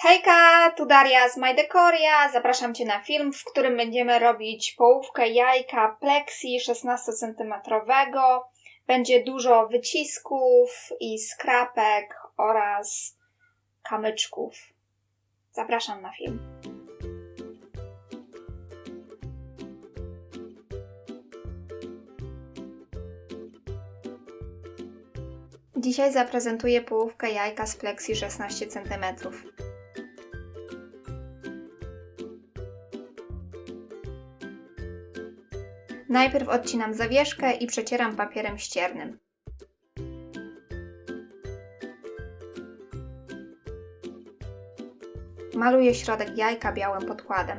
Hejka, tu Daria z My Decoria. Zapraszam Cię na film, w którym będziemy robić połówkę jajka plexi 16 cm. Będzie dużo wycisków i skrapek oraz kamyczków. Zapraszam na film. Dzisiaj zaprezentuję połówkę jajka z plexi 16 cm. Najpierw odcinam zawieszkę i przecieram papierem ściernym. Maluję środek jajka białym podkładem.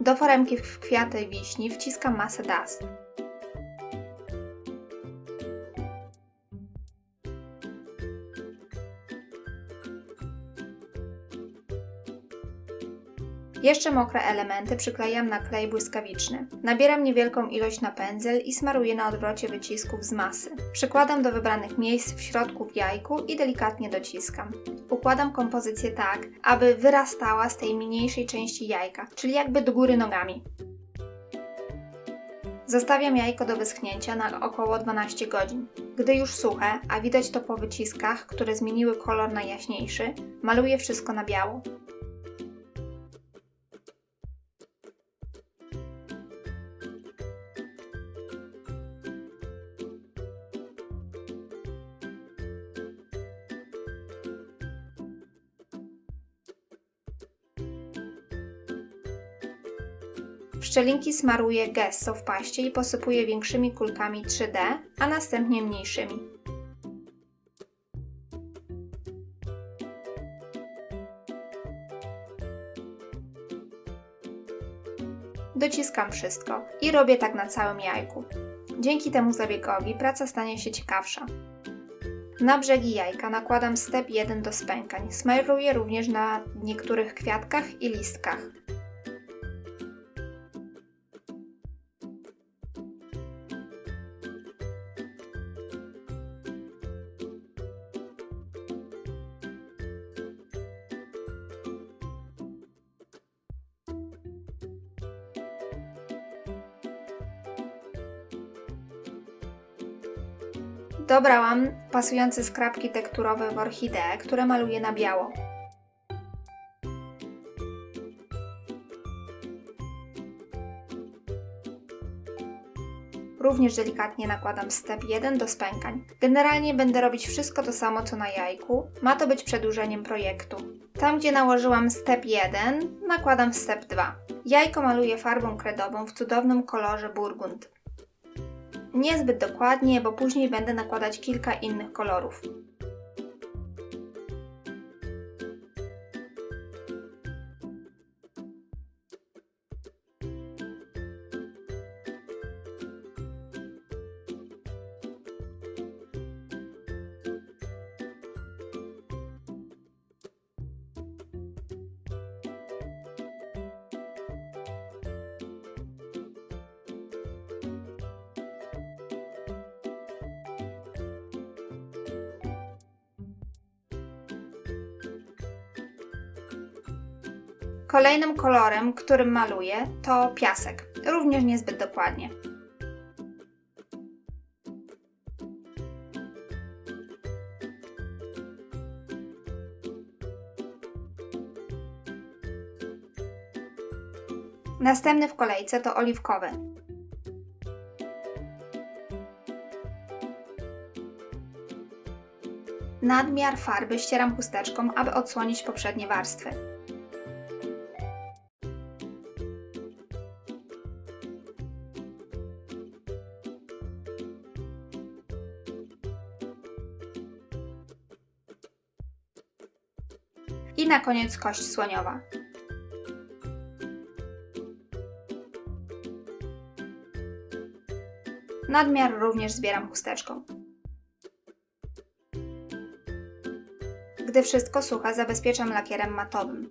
Do foremki w kwiaty wiśni wciskam masę dust. Jeszcze mokre elementy przyklejam na klej błyskawiczny. Nabieram niewielką ilość na pędzel i smaruję na odwrocie wycisków z masy. Przykładam do wybranych miejsc w środku w jajku i delikatnie dociskam. Układam kompozycję tak, aby wyrastała z tej mniejszej części jajka, czyli jakby do góry nogami. Zostawiam jajko do wyschnięcia na około 12 godzin. Gdy już suche, a widać to po wyciskach, które zmieniły kolor na jaśniejszy, maluję wszystko na biało. W szczelinki smaruję gesso w paście i posypuję większymi kulkami 3D, a następnie mniejszymi. Dociskam wszystko i robię tak na całym jajku. Dzięki temu zabiegowi praca stanie się ciekawsza. Na brzegi jajka nakładam step 1 do spękań. Smaruję również na niektórych kwiatkach i listkach. Dobrałam pasujące skrapki tekturowe w orchideę, które maluję na biało. Również delikatnie nakładam step 1 do spękań. Generalnie będę robić wszystko to samo co na jajku. Ma to być przedłużeniem projektu. Tam gdzie nałożyłam step 1, nakładam step 2. Jajko maluję farbą kredową w cudownym kolorze burgund. Niezbyt dokładnie, bo później będę nakładać kilka innych kolorów. Kolejnym kolorem, którym maluję, to piasek, również niezbyt dokładnie. Następny w kolejce to oliwkowy. Nadmiar farby ścieram chusteczką, aby odsłonić poprzednie warstwy. I na koniec kość słoniowa. Nadmiar również zbieram chusteczką. Gdy wszystko suche, zabezpieczam lakierem matowym.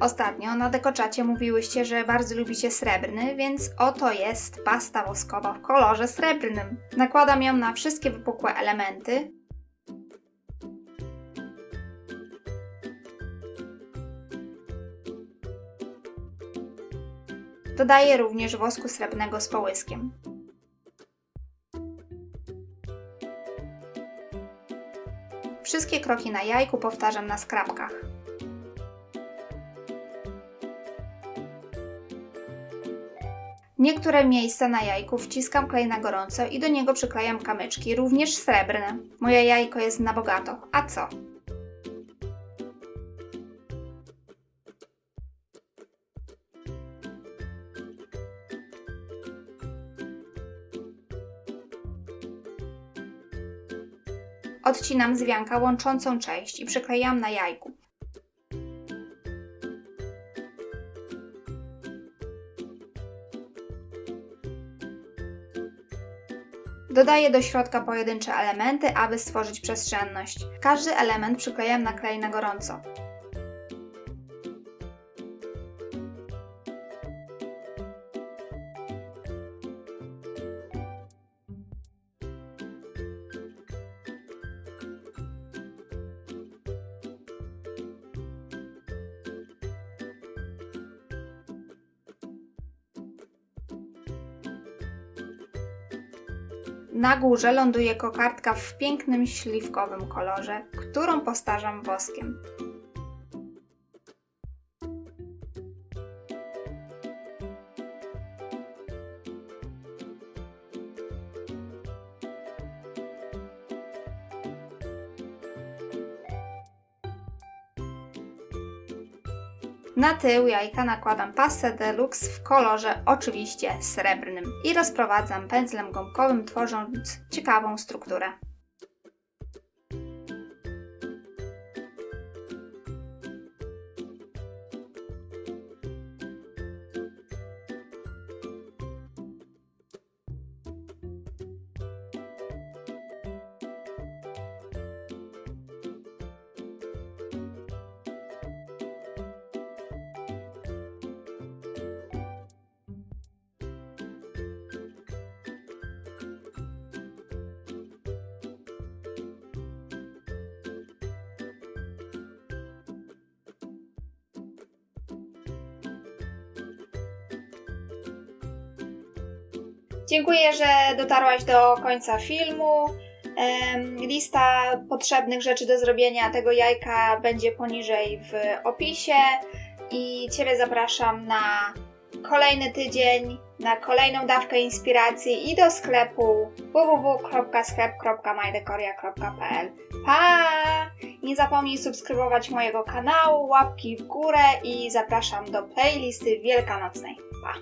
Ostatnio na dekoczacie mówiłyście, że bardzo lubicie srebrny, więc oto jest pasta woskowa w kolorze srebrnym. Nakładam ją na wszystkie wypukłe elementy. Dodaję również wosku srebrnego z połyskiem. Wszystkie kroki na jajku powtarzam na skrapkach. Niektóre miejsca na jajku wciskam klej na gorąco i do niego przyklejam kamyczki, również srebrne. Moje jajko jest na bogato. A co? Odcinam z wianka łączącą część i przyklejam na jajku. Dodaję do środka pojedyncze elementy, aby stworzyć przestrzenność. Każdy element przyklejam na klej na gorąco. Na górze ląduje kokardka w pięknym śliwkowym kolorze, którą postarzam woskiem. Na tył jajka nakładam pastę deluxe w kolorze oczywiście srebrnym i rozprowadzam pędzlem gąbkowym, tworząc ciekawą strukturę. Dziękuję, że dotarłaś do końca filmu. Lista potrzebnych rzeczy do zrobienia tego jajka będzie poniżej w opisie i Ciebie zapraszam na kolejny tydzień, na kolejną dawkę inspiracji i do sklepu www.sklep.mydekoria.pl Pa! Nie zapomnij subskrybować mojego kanału, łapki w górę i zapraszam do playlisty wielkanocnej. Pa!